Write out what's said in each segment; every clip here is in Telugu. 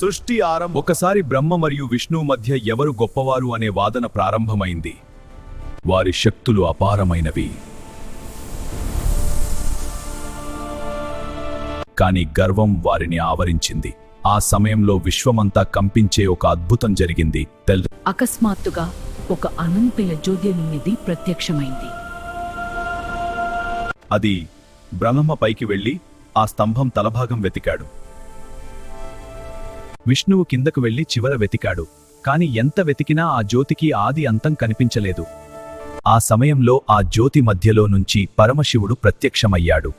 సృష్టి ఆరంభం. ఒకసారి బ్రహ్మ మరియు విష్ణువు మధ్య ఎవరు గొప్పవారు అనే వాదన ప్రారంభమైంది. వారి శక్తులు అపారమైనవి. కాని గర్వం వారిని ఆవరించింది. ఆ సమయంలో విశ్వమంతా కంపించే ఒక అద్భుతం జరిగింది. తెల్ అకస్మాత్తుగా ఒక అనంతయ జ్యోతిర్నిధి ప్రత్యక్షమైంది. అది బ్రహ్మ పైకి వెళ్ళి ఆ స్తంభం తలభాగం వెతికాడు. విష్ణువు కిందకు వెళ్ళి చివర వెతికాడు. కాని ఎంత వెతికినా ఆ జ్యోతికి ఆది అంతం కనిపించలేదు. ఆ సమయంలో ఆ జ్యోతి మధ్యలో నుంచి పరమశివుడు ప్రత్యక్షమయ్యాడు.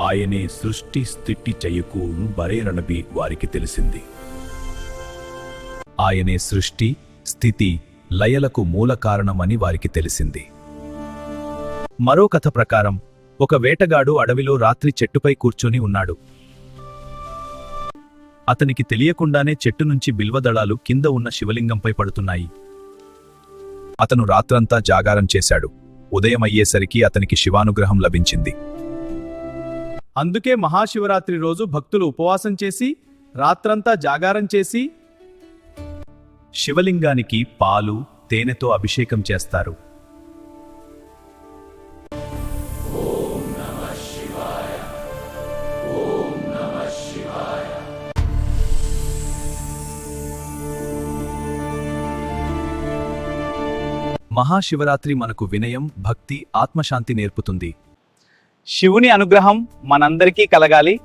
ఆయనే సృష్టి స్థితి చెయ్యకూను బరేరణబి వారికి తెలిసింది. ఆయనే సృష్టి స్థితి లయలకు మూల కారణమని వారికి తెలిసింది. మరో కథ ప్రకారం ఒక వేటగాడు అడవిలో రాత్రి చెట్టుపై కూర్చొని ఉన్నాడు. అతనికి తెలియకుండానే చెట్టు నుంచి బిల్వదళాలు కింద ఉన్న శివలింగంపై పడుతున్నాయి. అతను రాత్రంతా జాగారం చేశాడు. ఉదయం అయ్యేసరికి అతనికి శివానుగ్రహం లభించింది. అందుకే మహాశివరాత్రి రోజు భక్తులు ఉపవాసం చేసి రాత్రంతా జాగారం చేసి శివలింగానికి పాలు తేనెతో అభిషేకం చేస్తారు. మహాశివరాత్రి మనకు వినయం భక్తి ఆత్మశాంతి నేర్పుతుంది. శివుని అనుగ్రహం మనందరికీ కలగాలి.